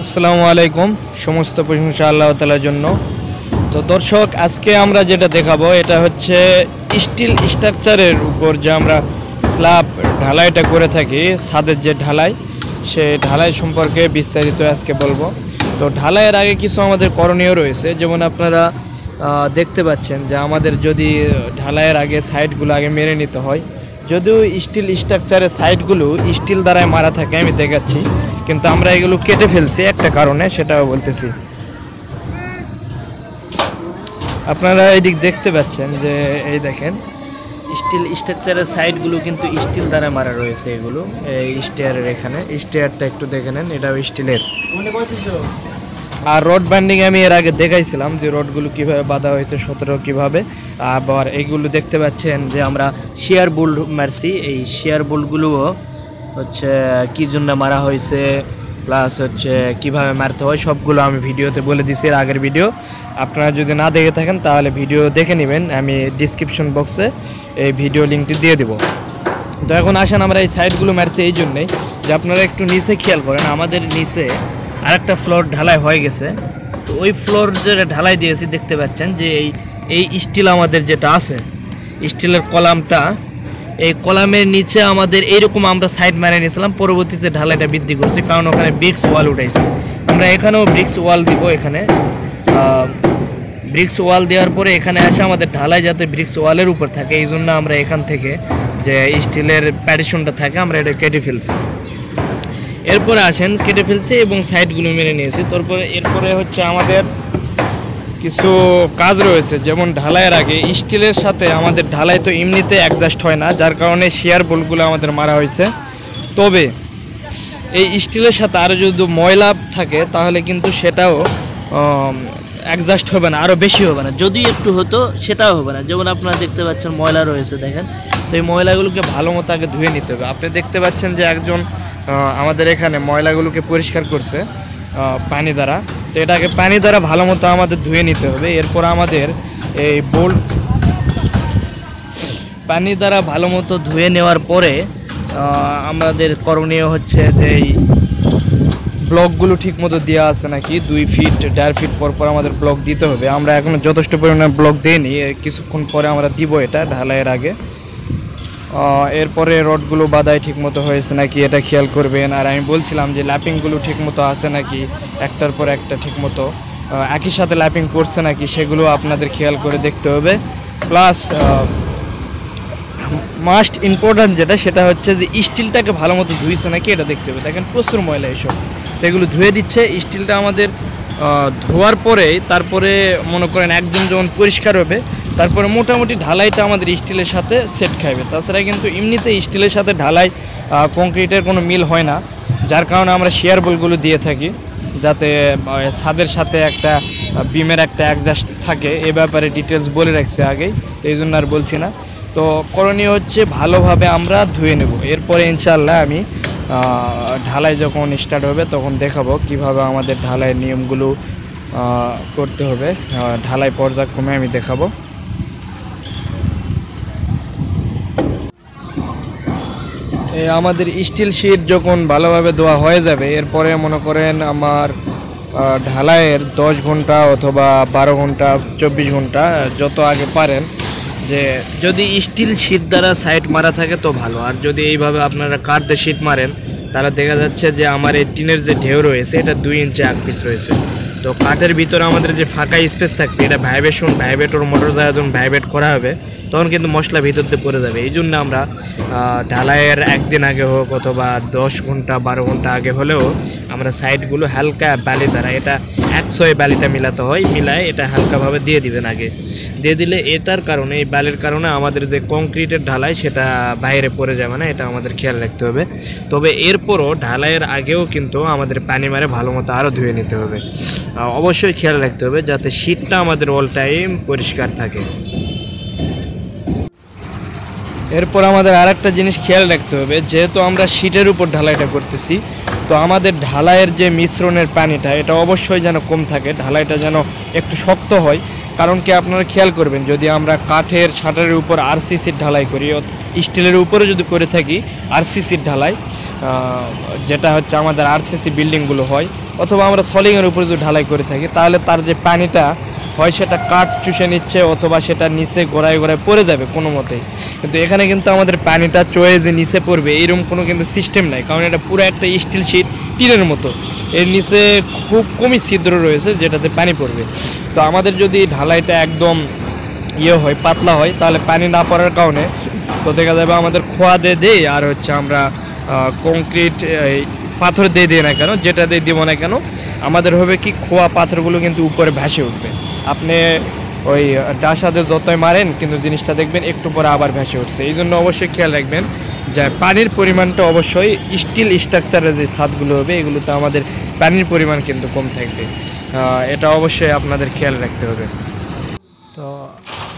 আসসালামু আলাইকুম। সমস্ত প্রশংসা আল্লাহ তালার জন্য। তো দর্শক, আজকে আমরা যেটা দেখাবো, এটা হচ্ছে স্টিল স্ট্রাকচারের উপর যে আমরা স্ল্যাব ঢালাইটা করে থাকি, ছাদের যে ঢালাই, সে ঢালাই সম্পর্কে বিস্তারিত আজকে বলব। তো ঢালাইয়ের আগে কিছু আমাদের করণীয় রয়েছে। যেমন আপনারা দেখতে পাচ্ছেন যে আমাদের যদি ঢালাইয়ের আগে সাইডগুলো আগে মেরে নিতে হয়, যদিও স্টিল স্ট্রাকচারের সাইডগুলো স্টিল দ্বারাই মারা থাকে, আমি দেখাচ্ছি। কিন্তু আমরা এগুলো কেটে ফেলছি, একটা কারণে সেটাও বলতেছি। আপনারা এদিক দেখতে পাচ্ছেন যে, এই দেখেন। স্টিল স্ট্রাকচারের সাইডগুলো কিন্তু স্টিল দ্বারা মারা রয়েছে এগুলো, এই স্টেয়ারের এখানে। স্টেয়ারটা একটু দেখে নেন, এটাও স্টিলের। আর রড বাইন্ডিং আমি এর আগে দেখাইছিলাম যে রডগুলো কীভাবে বাঁধা হয়েছে, সতেরো কীভাবে। আবার এইগুলো দেখতে পাচ্ছেন যে আমরা শেয়ার বোল্ট মারছি। এই শেয়ার বোল্টগুলোও হচ্ছে কী জন্য মারা হয়েছে প্লাস হচ্ছে কীভাবে মারতে হয়, সবগুলো আমি ভিডিওতে বলে দিছি এর আগের ভিডিও আপনারা যদি না দেখে থাকেন, তাহলে ভিডিও দেখে নেবেন। আমি ডিসক্রিপশন বক্সে এই ভিডিও লিঙ্কটি দিয়ে দেবো। তো এখন আসেন, আমরা এই সাইডগুলো মারছি এই জন্যেই যে আপনারা একটু নিচে খেয়াল করেন, আমাদের নিচে আরেকটা ফ্লোর ঢালাই হয়ে গেছে। তো ওই ফ্লোর যে ঢালাই দিয়েছি, দেখতে পাচ্ছেন যে এই এই স্টিল আমাদের যেটা আছে স্টিলের কলামটা, এই কলামের নিচে আমাদের এইরকম আমরা সাইড মারে নিয়েছিলাম, পরবর্তীতে ঢালাইটা বৃদ্ধি করছি, কারণ ওখানে ব্রিক্স ওয়াল উঠাইছে। আমরা এখানেও ব্রিক্স ওয়াল দিব এখানে। ব্রিক্স ওয়াল দেওয়ার পরে এখানে এসে আমাদের ঢালাই যাতে ব্রিক্স ওয়ালের উপর থাকে এই জন্য আমরা এখান থেকে যে স্টিলের প্যাডিশনটা থাকে, আমরা এটা কেটে ফেলছি। এরপরে আসেন, কেটে ফেলছি এবং সাইডগুলো মেরে নিয়েছি। তারপরে এরপরে হচ্ছে আমাদের কিছু কাজ রয়েছে, যেমন ঢালাইয়ের আগে। স্টিলের সাথে আমাদের ঢালাই তো এমনিতে অ্যাডজাস্ট হয় না, যার কারণে শেয়ার বোলগুলো আমাদের মারা হয়েছে। তবে এই স্টিলের সাথে আরও যদি ময়লা থাকে, তাহলে কিন্তু সেটাও অ্যাডজাস্ট হবে না আরও বেশি হবে না। যদি একটু হতো, সেটাও হবে না। যেমন আপনারা দেখতে পাচ্ছেন ময়লা রয়েছে, দেখেন। তো এই ময়লাগুলোকে ভালো মতো আগে ধুয়ে নিতে হবে। আপনি দেখতে পাচ্ছেন যে একজন আমাদের এখানে ময়লাগুলোকে পরিষ্কার করছে পানি দ্বারা। তো এটাকে পানি দ্বারা ভালো মতো আমাদের ধুয়ে নিতে হবে। এরপর আমাদের এই বোল্ট পানি দ্বারা ভালো মতো ধুয়ে নেওয়ার পরে আমাদের করণীয় হচ্ছে যে এই ব্লকগুলো ঠিক মতো দেওয়া আছে নাকি, দুই ফিট, দেড় ফিট পর পর আমাদের ব্লক দিতে হবে। আমরা এখনও যথেষ্ট পরিমাণে ব্লক দিইনি কিছুক্ষণ পরে আমরা দিব এটা, ঢালাইয়ের আগে। এরপরে রডগুলো বাদায় ঠিক মতো হয়েছে নাকি এটা খেয়াল করবেন? আর আমি বলছিলাম যে ল্যাপিংগুলো ঠিক মতো আছে নাকি? একটার পর একটা ঠিক মতো একই সাথে ল্যাপিং করছে নাকি সেগুলো আপনাদের খেয়াল করে দেখতে হবে। প্লাস মাস্ট ইম্পর্ট্যান্ট যেটা, সেটা হচ্ছে যে স্টিলটাকে ভালো মতো ধুইছে নাকি এটা দেখতে হবে। দেখেন প্রচুর ময়লা এসব। তো এগুলো ধুয়ে দিচ্ছে। স্টিলটা আমাদের ধোয়ার পরেই তারপরে মনে করেন একদম যখন পরিষ্কার হবে তারপরে মোটামুটি ঢালাইটা আমাদের স্টিলের সাথে সেট খাইবে। তাছাড়া কিন্তু এমনিতে স্টিলের সাথে ঢালাই কংক্রিটের কোনো মিল হয় না, যার কারণে আমরা শেয়ার বলগুলো দিয়ে থাকি, যাতে ছাদের সাথে একটা বিমের একটা অ্যাডজাস্ট থাকে। এ ব্যাপারে ডিটেলস বলে রাখছে আগেই, এই জন্য আর বলছি না। তো করণীয় হচ্ছে ভালোভাবে আমরা ধুয়ে নেব। এরপরে ইনশাল্লাহ আমি ঢালাই যখন স্টার্ট হবে, তখন দেখাবো কীভাবে আমাদের ঢালাই নিয়মগুলো করতে হবে। ঢালাই পর্যায়ক্রমে আমি দেখাবো। আমাদের স্টিল শিট যখন ভালোভাবে দেওয়া হয়ে যাবে, এরপরে মনে করেন আমার ঢালাইয়ের দশ ঘণ্টা অথবা বারো ঘণ্টা, চব্বিশ ঘণ্টা, যত আগে পারেন, যে যদি স্টিল শিট দ্বারা সাইড মারা থাকে তো ভালো। আর যদি এইভাবে আপনারা কাঠতে শিট মারেন, তাহলে দেখা যাচ্ছে যে আমার এই টিনের যে ঢেউ রয়েছে, এটা দুই ইঞ্চি আগ পিস রয়েছে। তো কাঠের ভিতরে আমাদের যে ফাঁকা স্পেস থাকবে, এটা ভাইব্রেশন, ভাইব্রেটর, মোটর যখন ভাইব্রেট করা হবে। তখন কিন্তু মশলা ভিতর দিয়ে পড়ে যাবে। এই জন্য আমরা ঢালাইয়ের একদিন আগে হোক অথবা দশ ঘণ্টা, বারো ঘণ্টা আগে হলেও আমরা সাইডগুলো হালকা বালি দ্বারা, এটা একশোয় বালিটা মিলাতে হয়, মিলায় এটা হালকাভাবে দিয়ে দিবেন আগে। দিয়ে দিলে এটার কারণে, এই বালির কারণে আমাদের যে কংক্রিটের ঢালাই সেটা বাইরে পড়ে যাবে না, এটা আমাদের খেয়াল রাখতে হবে। তবে এরপরও ঢালাইয়ের আগেও কিন্তু আমাদের পানি মারে ভালো মতো আরও ধুয়ে নিতে হবে। অবশ্যই খেয়াল রাখতে হবে যাতে শীতটা আমাদের অল টাইম পরিষ্কার থাকে। এরপর আমাদের আরেকটা জিনিস খেয়াল রাখতে হবে, যেহেতু আমরা শীটের উপর ঢালাইটা করতেছি, তো আমাদের ঢালাইয়ের যে মিশ্রণের পানিটা, এটা অবশ্যই যেন কম থাকে, ঢালাইটা যেন একটু শক্ত হয়। কারণ কি আপনারা খেয়াল করবেন, যদি আমরা কাঠের, শাটারের উপর আরসিসির ঢালাই করি স্টিলের উপরে যদি করে থাকি আরসিসির ঢালাই যেটা হচ্ছে আমাদের আরসিসি বিল্ডিংগুলো হয়, অথবা আমরা সলিংয়ের উপরে যদি ঢালাই করে থাকি, তাহলে তার যে পানিটা হয় সেটা কাঠ চুষে নিচ্ছে অথবা সেটা নিচে গোড়ায় গোড়ায় পড়ে যাবে কোনো মতেই। কিন্তু এখানে কিন্তু আমাদের পানিটা চয়ে যে নিচে পড়বে এইরকম কোনো কিন্তু সিস্টেম নাই। কারণ এটা পুরো একটা স্টিল শিট টিনের মতো। এর নিচে খুব কমই ছিদ্র রয়েছে যেটাতে পানি পড়বে। তো আমাদের যদি ঢালাইটা একদম ইয়ে হয়, পাতলা হয়, তাহলে পানি না পড়ার কারণে তো দেখা যাবে আমাদের খোয়া দিয়ে দেই, আর হচ্ছে আমরা কংক্রিট পাথর দিয়ে দিই না কেন, যেটা দিয়ে দিব না কেন, আমাদের হবে কি খোয়া পাথরগুলো কিন্তু উপরে ভেসে উঠবে। আপনি ওই ডা ডাসাতে যতই মারেন, কিন্তু জিনিসটা দেখবেন একটু পরে আবার ভেসে উঠছে। এই জন্য অবশ্যই খেয়াল রাখবেন যে পানির পরিমাণটা অবশ্যই স্টিল স্ট্রাকচারের যে ছাদগুলো হবে, এগুলোতে আমাদের পানির পরিমাণ কিন্তু কম থাকবে। এটা অবশ্যই আপনাদের খেয়াল রাখতে হবে। তো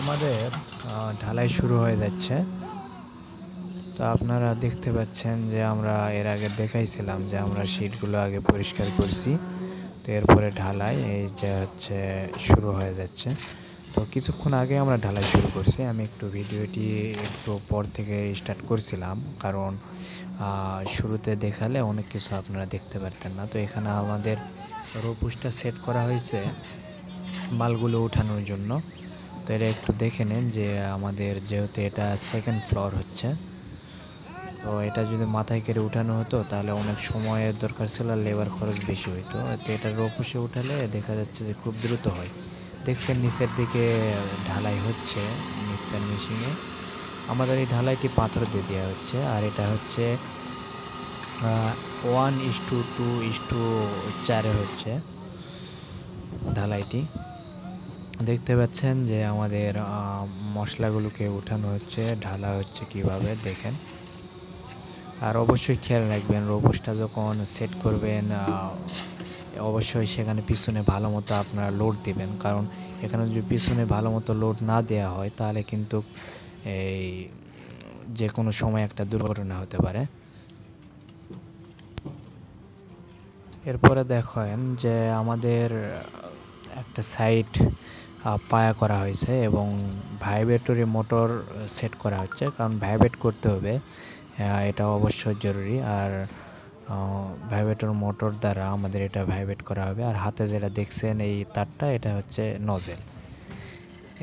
আমাদের ঢালাই শুরু হয়ে যাচ্ছে। তো আপনারা দেখতে পাচ্ছেন যে আমরা এর আগে দেখাইছিলাম যে আমরা শীটগুলো আগে পরিষ্কার করছি। তো এরপরে ঢালাই, এই যে হচ্ছে শুরু হয়ে যাচ্ছে। তো কিছুক্ষণ আগে আমরা ঢালাই শুরু করছি। আমি একটু ভিডিওটি একটু পর থেকে স্টার্ট করছিলাম, কারণ শুরুতে দেখালে অনেক কিছু আপনারা দেখতে পারতেন না। তো এখানে আমাদের রোপুসটা সেট করা হয়েছে মালগুলো উঠানোর জন্য। তো এটা একটু দেখে নেন যে আমাদের যেহেতু এটা সেকেন্ড ফ্লোর হচ্ছে তো এটা যদি মাথায় কেটে উঠানো হতো, তাহলে অনেক সময়ের দরকার ছিল আর লেবার খরচ বেশি হইতো। তো এটা রোপুসে উঠালে দেখা যাচ্ছে যে খুব দ্রুত হয়। দেখছেন নিচের দিকে ঢালাই হচ্ছে মিক্সার মেশিনে আমাদের এই ঢালাইটি পাথর দিয়ে দেওয়া হচ্ছে আর এটা হচ্ছে one is two two is two চারে হচ্ছে ঢালাইটি। দেখতে পাচ্ছেন যে আমাদের মশলাগুলোকে উঠানো হচ্ছে, ঢালা হচ্ছে কীভাবে দেখেন। আর অবশ্যই খেয়াল রাখবেন রোবসটা যখন সেট করবেন অবশ্যই সেখানে পিছনে ভালো মতো আপনারা লোড দেবেন। কারণ এখানে যদি পিছনে ভালো মতো লোড না দেওয়া হয়, তাহলে কিন্তু এই যে কোনো সময় একটা দুর্ঘটনা হতে পারে। এরপরে দেখেন যে আমাদের একটা সাইড পায়া করা হয়েছে এবং ভাইব্রেটরি মোটর সেট করা হচ্ছে। কারণ ভাইব্রেট করতে হবে। এটা অবশ্যই জরুরি। আর ভাইব্রেটর মোটর দ্বারা আমাদের এটা ভাইব্রেট করা হবে। আর হাতে যেটা দেখছেন এই তারটা, এটা হচ্ছে নজেল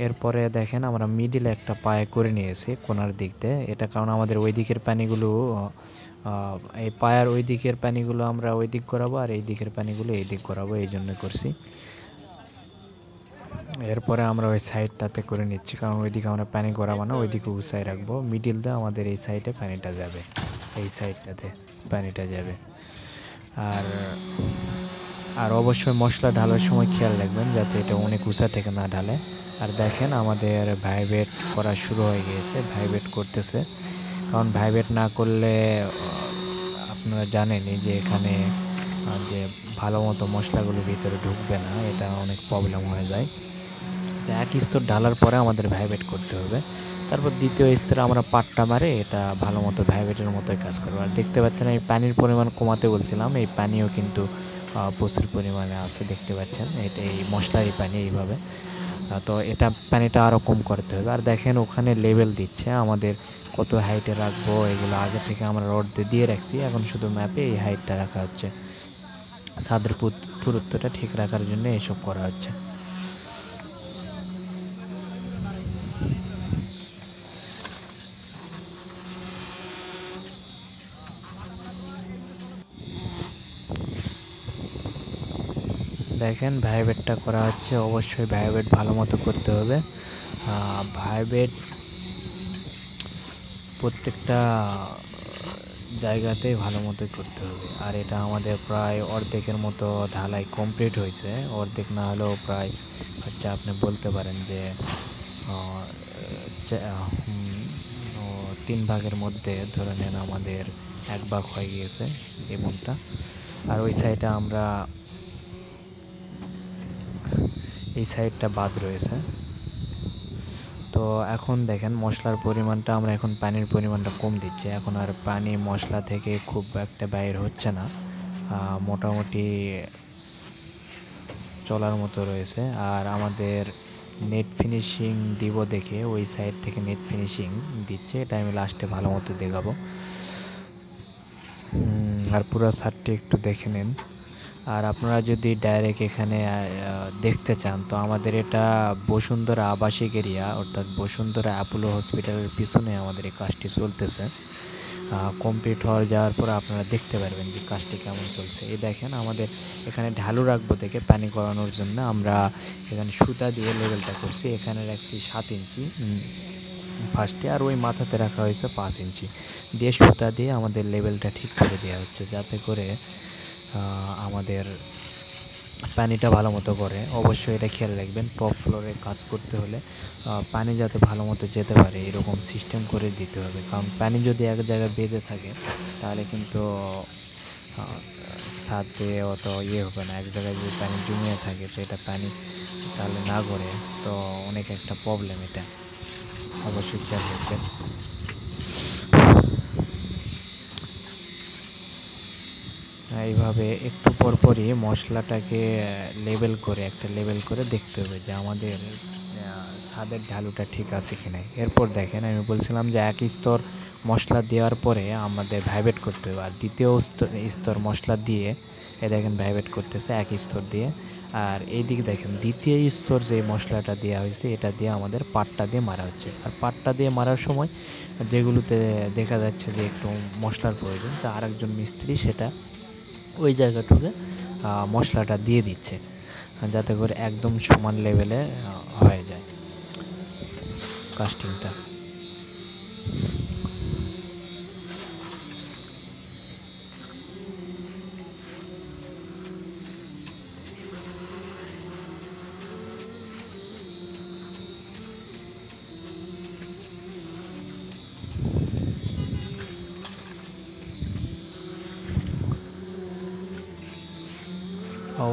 এরপরে দেখেন আমরা মিডিলে একটা পায়ে করে নিয়েছি কোনার দিক দিয়ে। এটা কারণ আমাদের ওই দিকের পানিগুলো এই পায়ার ওই দিকের পানিগুলো আমরা ওই দিক করাবো আর এই দিকের পানিগুলো এই দিক করাবো, এই জন্য করছি। এরপরে আমরা ওই সাইডটাতে করে নিচ্ছি, কারণ ওইদিকে আমরা পানি গড়াবো না, ওইদিকে উঁচাই রাখব। মিডিল দিয়ে আমাদের এই সাইডে পানিটা যাবে, এই সাইডটাতে পানিটা যাবে। আর আর অবশ্যই মশলা ঢালার সময় খেয়াল রাখবেন, যাতে এটা অনেক উঁচা থেকে না ঢালে। আর দেখেন আমাদের ভাইব্রেট করা শুরু হয়ে গিয়েছে, ভাইব্রেট করতেছে। কারণ ভাইব্রেট না করলে আপনারা জানেনই যে এখানে যে ভালো মতো মশলাগুলো ভিতরে ঢুকবে না, এটা অনেক প্রবলেম হয়ে যায়। এক স্তর ঢালার পরে আমাদের ভাইব্রেট করতে হবে। তারপর দ্বিতীয় স্তরে আমরা পাটটা মারে এটা ভালো মতো ভাইব্রেটের মতোই কাজ করব। আর দেখতে পাচ্ছেন এই পানির পরিমাণ কমাতে বলছিলাম, এই পানিও কিন্তু প্রচুর পরিমাণে আছে, দেখতে পাচ্ছেন। এটা এই মশলারই পানি এইভাবে। তো এটা পানিটা আরও কম করতে হবে। আর দেখেন ওখানে লেভেল দিচ্ছে, আমাদের কত হাইটে রাখব, এগুলো আগে থেকে আমরা রড দিয়ে রাখছি। এখন শুধু ম্যাপে এই হাইটটা রাখা হচ্ছে। পুত- পুরুত্বটা ঠিক রাখার জন্য এসব করা হচ্ছে। দেখেন ভাইব্রেটটা করা হচ্ছে। অবশ্যই ভাইব্রেট ভালো মতো করতে হবে। ভাইব্রেট প্রত্যেকটা জায়গাতেই ভালো মতোই করতে হবে। আর এটা আমাদের প্রায় অর্ধেকের মতো ঢালাই কমপ্লিট হয়েছে। অর্ধেক না হলেও প্রায় হচ্ছে আপনি বলতে পারেন যে তিন ভাগের মধ্যে ধরে নেন আমাদের এক ভাগ হয়ে গিয়েছে এমনটা আর ওই সাইডে আমরা এই সাইডটা বাদ রয়েছে। তো এখন দেখেন মশলার পরিমাণটা, আমরা এখন পানির পরিমাণটা কম দিচ্ছি। এখন আর পানি, মশলা থেকে খুব একটা বাইর হচ্ছে না। মোটামুটি চলার মতো রয়েছে। আর আমাদের নেট ফিনিশিং দিব দেখে ওই সাইড থেকে নেট ফিনিশিং দিচ্ছে। এটা আমি লাস্টে ভালো মতো দেখাবো। আর পুরো সারটি একটু দেখে নেন। আর আপনারা যদি ডাইরেক্ট এখানে দেখতে চান, তো আমাদের এটা বসুন্ধরা আবাসিক এরিয়া অর্থাৎ বসুন্ধরা অ্যাপোলো হসপিটালের পিছনে আমাদের এই কাজটি চলতেছে। কমপ্লিট হয়ে যাওয়ার পর আপনারা দেখতে পারবেন যে কাজটি কেমন চলছে। এই দেখেন, আমাদের এখানে ঢালু রাখব থেকে পানি করানোর জন্য আমরা এখানে সুতা দিয়ে লেভেলটা করছি। এখানে রাখছি সাত ইঞ্চি ফার্স্টে আর ওই মাথাতে রাখা হয়েছে পাঁচ ইঞ্চি। দিয়ে সুতা দিয়ে আমাদের লেভেলটা ঠিক করে দেওয়া হচ্ছে, যাতে করে আমাদের পানিটা ভালো মতো করে। অবশ্যই এটা খেয়াল রাখবেন টপ ফ্লোরে কাজ করতে হলে পানি যাতে ভালো মতো যেতে পারে, এরকম সিস্টেম করে দিতে হবে। কারণ পানি যদি এক জায়গায় বেঁধে থাকে, তাহলে কিন্তু ছাদে অত ইয়ে হবে না। এক জায়গায় যদি পানি জমিয়ে থাকে, তো এটা পানি তাহলে না করে তো অনেক একটা প্রবলেম এটা। অবশ্যই খেয়াল রাখবেন। এইভাবে একটু পরপরই মশলাটাকে লেবেল করে, একটা লেবেল করে দেখতে হবে যে আমাদের স্বাদের ঢালুটা ঠিক আছে কি না এরপর দেখেন, আমি বলছিলাম যে এক স্তর মশলা দেওয়ার পরে আমাদের ভাইবেট করতে হবে। আর দ্বিতীয় স্তর স্তর মশলা দিয়ে এ দেখেন ভাইবেট করতেছে এক স্তর দিয়ে। আর এইদিকে দেখেন, দ্বিতীয় স্তর যে মশলাটা দেওয়া হয়েছে, এটা দিয়ে আমাদের পাটটা দিয়ে মারা হচ্ছে। আর পাটটা দিয়ে মারার সময় যেগুলোতে দেখা যাচ্ছে যে একটু মশলার প্রয়োজন, তা আরেকজন মিস্ত্রি সেটা ওই জায়গাটুকু মশলাটা দিয়ে দিচ্ছে যাতে করে একদম সমান লেভেলে হয়ে যায়। কাস্টিংটা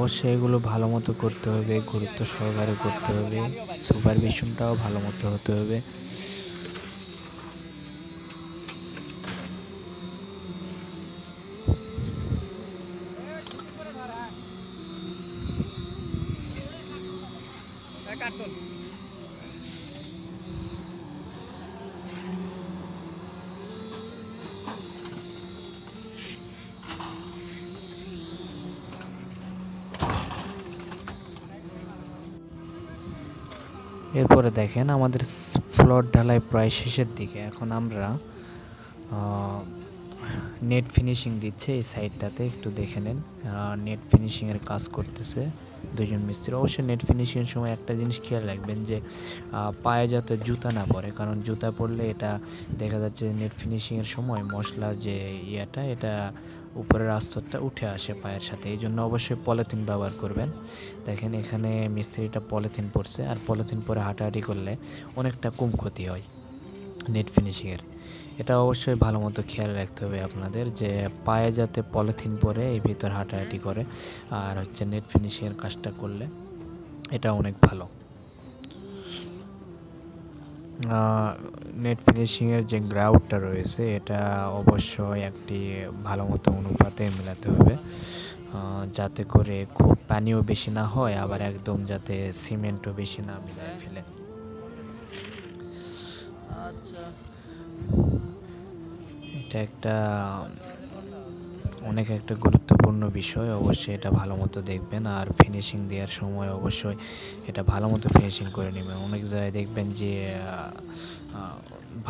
অবশ্যই এগুলো ভালো মতো করতে হবে, গুরুত্ব সহকারে করতে হবে সুপারভিশনটাও ভালো মতো হতে হবে। এরপরে দেখেন আমাদের ফ্লোর ঢালাই প্রায় শেষের দিকে। এখন আমরা নেট ফিনিশিং দিচ্ছে এই সাইডটাতে একটু দেখে নেন নেট ফিনিশিংয়ের কাজ করতেছে দুজন মিস্ত্রি। অবশ্যই নেট ফিনিশিংয়ের সময় একটা জিনিস খেয়াল রাখবেন যে পায়ে যাতে জুতা না পড়ে, কারণ জুতা পরলে এটা দেখা যাচ্ছে নেট ফিনিশিংয়ের সময় মশলার যে ইয়েটা, এটা উপরের আস্তরটা উঠে আসে পায়ের সাথে। এই জন্য অবশ্যই পলিথিন ব্যবহার করবেন। দেখেন এখানে মিস্ত্রিটা পলিথিন পরছে আর পলিথিন পরে হাঁটাহাঁটি করলে অনেকটা কম ক্ষতি হয় নেট ফিনিশিংয়ের এটা অবশ্যই ভালো মতো খেয়াল রাখতে হবে আপনাদের যে পায়ে যাতে পলিথিন পরে এই ভিতর হাঁটাহাঁটি করে আর হচ্ছে নেট ফিনিশিংয়ের কাজটা করলে এটা অনেক ভালো। নেট ফিনিশিংয়ের যে গ্রাউটটা রয়েছে, এটা অবশ্যই একটি ভালো মতো অনুপাতে মেলাতে হবে। যাতে করে খুব পানিও বেশি না হয়, আবার একদম যাতে সিমেন্টও বেশি না মিলায় ফেলে। আচ্ছা। এটা একটা অনেক একটা গুরুত্বপূর্ণ বিষয়, অবশ্যই এটা ভালো মতো দেখবেন। আর ফিনিশিং দেওয়ার সময় অবশ্যই এটা ভালো মতো ফিনিশিং করে নেবেন। অনেক জায়গায় দেখবেন যে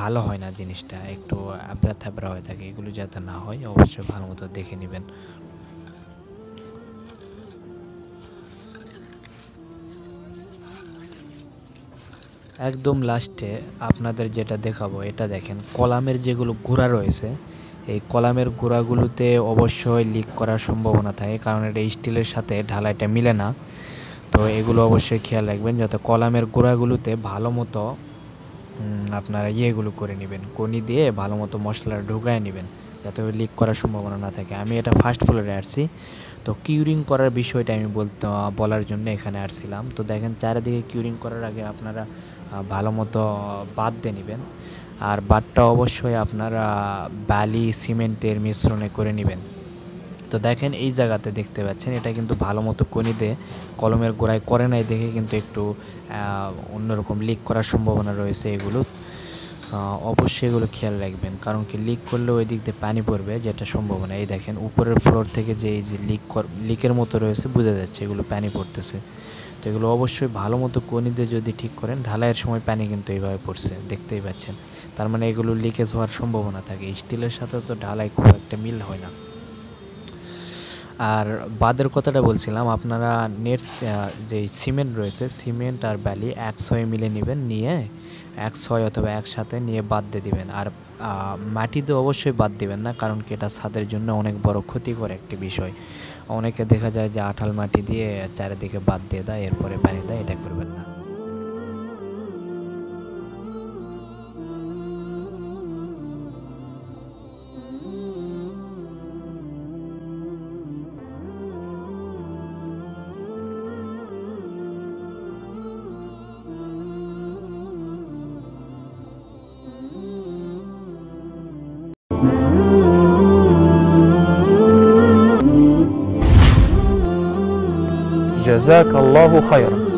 ভালো হয় না জিনিসটা, একটু আবরা থাবরা হয়ে থাকে, এগুলো যাতে না হয়, অবশ্যই ভালো মতো দেখে নেবেন। একদম লাস্টে আপনাদের যেটা দেখাবো, এটা দেখেন, কলামের যেগুলো গোড়া রয়েছে এই কলামের গোড়াগুলোতে অবশ্যই লিক করার সম্ভাবনা থাকে, কারণ এটা স্টিলের সাথে ঢালাইটা মিলে না। তো এগুলো অবশ্যই খেয়াল রাখবেন যাতে কলামের গোড়াগুলোতে ভালো মতো আপনারা ইয়েগুলো করে নেবেন, কনি দিয়ে ভালো মতো মশলা ঢুকায় নেবেন, যাতে লিক করার সম্ভাবনা না থাকে। আমি এটা ফার্স্ট ফ্লোরে আসছি তো কিউরিং করার বিষয়টা আমি বলতে, বলার জন্য এখানে আসছিলাম তো দেখেন, চারিদিকে কিউরিং করার আগে আপনারা ভালো মতো বাদ দিয়ে নেবেন। আর বাটটা অবশ্যই আপনারা বালি সিমেন্টের মিশ্রণে করে নেবেন। তো দেখেন এই জায়গাতে দেখতে পাচ্ছেন, এটা কিন্তু ভালো মতো কনিতে কলমের গোড়ায় করে নাই দেখে কিন্তু একটু অন্যরকম লিক করার সম্ভাবনা রয়েছে এগুলো। অবশ্যই এগুলো খেয়াল রাখবেন, কারণ কি লিক করলে ওই দিক দিয়ে পানি পড়বে, যেটা সম্ভাবনা এই দেখেন, উপরের ফ্লোর থেকে যে এই যে লিক লিকের মতো রয়েছে, বোঝা যাচ্ছে এগুলো পানি পড়তেছে। তো এগুলো অবশ্যই ভালো মতো কনিতে যদি ঠিক করেন, ঢালাইয়ের সময় পানি কিন্তু এইভাবে পড়ছে, দেখতেই পাচ্ছেন। তার মানে এগুলো লিকেজ হওয়ার সম্ভাবনা থাকে। স্টিলের সাথে তো ঢালাই খুব একটা মিল হয় না। আর বাদের কথাটা বলছিলাম, আপনারা নেট যে সিমেন্ট রয়েছে সিমেন্ট আর ব্যালি একশোয় মিলে নেবেন, নিয়ে এক ছয় অথবা একসাথে নিয়ে বাদ দিয়ে দিবেন। আর মাটি তো অবশ্যই বাদ দিবেন না, কারণ কি এটা ছাদের জন্য অনেক বড় ক্ষতিকর একটি বিষয়। অনেকে দেখা যায় যে আঠাল মাটি দিয়ে চারিদিকে বাদ দিয়ে দেয়, এরপরে বাড়ি দেয়, এটা করবেন না। جزاك الله خيرا.